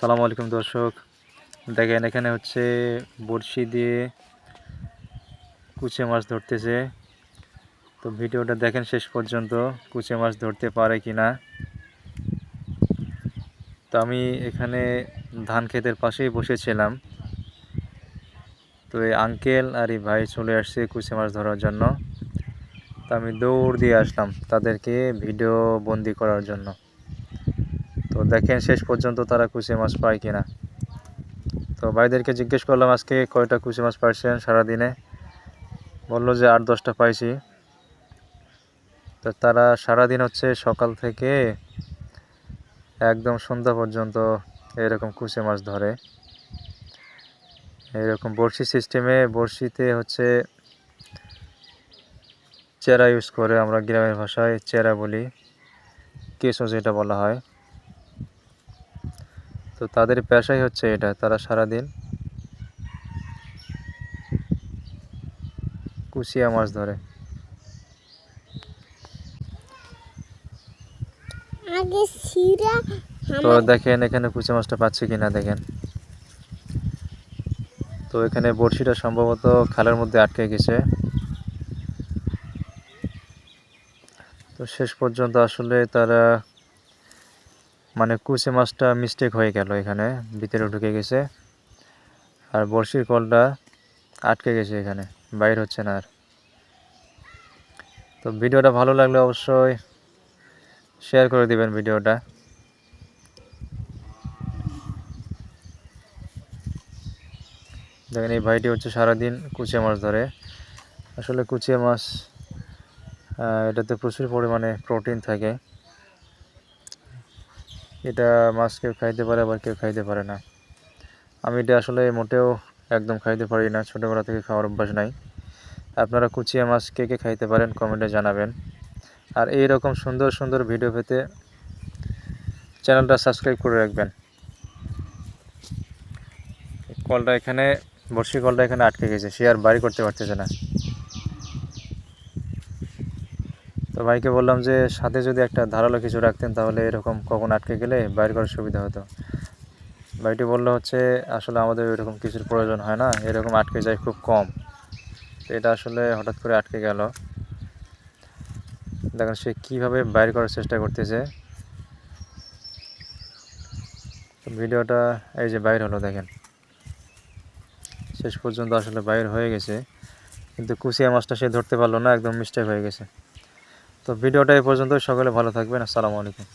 আসসালামু আলাইকুম দর্শক। দেখেন, এখানে হচ্ছে বড়শি দিয়ে কুচে মাছ ধরতেছে। তো ভিডিওটা দেখেন শেষ পর্যন্ত, কুচে মাছ ধরতে পারে কি না তো আমি এখানে ধান ক্ষেতের পাশেই বসেছিলাম। তো এই আঙ্কেল আর এই ভাই চলে আসছে কুচে মাছ ধরার জন্য। তো আমি দৌড় দিয়ে আসলাম তাদেরকে ভিডিও বন্দি করার জন্য। তো দেখেন শেষ পর্যন্ত তারা কুচে মাছ পায় কিনা। তো ভাইদেরকে জিজ্ঞেস করলাম, আজকে কয়টা কুচে মাছ পাইছেন সারাদিনে? বলল যে, আট, দশটা পাইছি। তো তারা সারাদিন হচ্ছে সকাল থেকে একদম সন্ধ্যা পর্যন্ত এরকম কুচে মাছ ধরে। এরকম বড়শি সিস্টেমে বড়শিতে হচ্ছে চেরা ইউজ করে, আমরা গ্রামের ভাষায় চেরা বলি কেসো যেটা বলা হয়। তো তাদের পেশাই হচ্ছে এটা তারা সারাদিন কুচিয়া মাছ ধরে। তো দেখেন এখানে কুচি মাছটা পাচ্ছে কিনা দেখেন। তো এখানে বড়শিটা সম্ভবত খালের মধ্যে আটকে গেছে। তো শেষ পর্যন্ত আসলে তারা মানে কুচে মাছটা মিস্টেক হয়ে গেল এখানে, ভিতরে ঢুকে গেছে। আর বড়শির কলটা আটকে গেছে এখানে, বাইর হচ্ছে না আর। তো ভিডিওটা ভালো লাগলে অবশ্যই শেয়ার করে দিবেন ভিডিওটা। দেখেন এই ভাইটি হচ্ছে সারাদিন কুচিয়া মাছ ধরে। আসলে কুচিয়া মাছ এটাতে প্রচুর পরিমাণে প্রোটিন থাকে। এটা মাছ কেউ খাইতে পারে, আবার কেউ খাইতে পারে না। আমি এটা আসলে মোটেও একদম খাইতে পারি না, ছোটোবেলা থেকে খাওয়ার অভ্যাস নাই। আপনারা কুচিয়া মাছ কে কে খাইতে পারেন কমেন্টে জানাবেন। আর এই রকম সুন্দর সুন্দর ভিডিও পেতে চ্যানেলটা সাবস্ক্রাইব করে রাখবেন। কলটা এখানে বর্ষি কলটা এখানে আটকে গেছে, সে আর বাড়ি করতে পারতেছে না। তো ভাইকে বললাম যে, সাথে যদি একটা ধারালো কিছু রাখতেন তাহলে এরকম কখন আটকে গেলে বাইর করার সুবিধা হতো। ভাইটি বলল হচ্ছে, আসলে আমাদের এরকম কিছুর প্রয়োজন হয় না, এরকম আটকে যায় খুব কম। তো এটা আসলে হঠাৎ করে আটকে গেল। দেখেন সে কীভাবে বাইর করার চেষ্টা করতেছে। ভিডিওটা এই যে বাইর হলো, দেখেন। শেষ পর্যন্ত আসলে বাইর হয়ে গেছে, কিন্তু কুচিয়া মাছটা সে ধরতে পারল না, একদম মিস্টেক হয়ে গেছে। তো ভিডিওটা এই পর্যন্ত সকলে ভালো থাকবেন। আসসালামু আলাইকুম।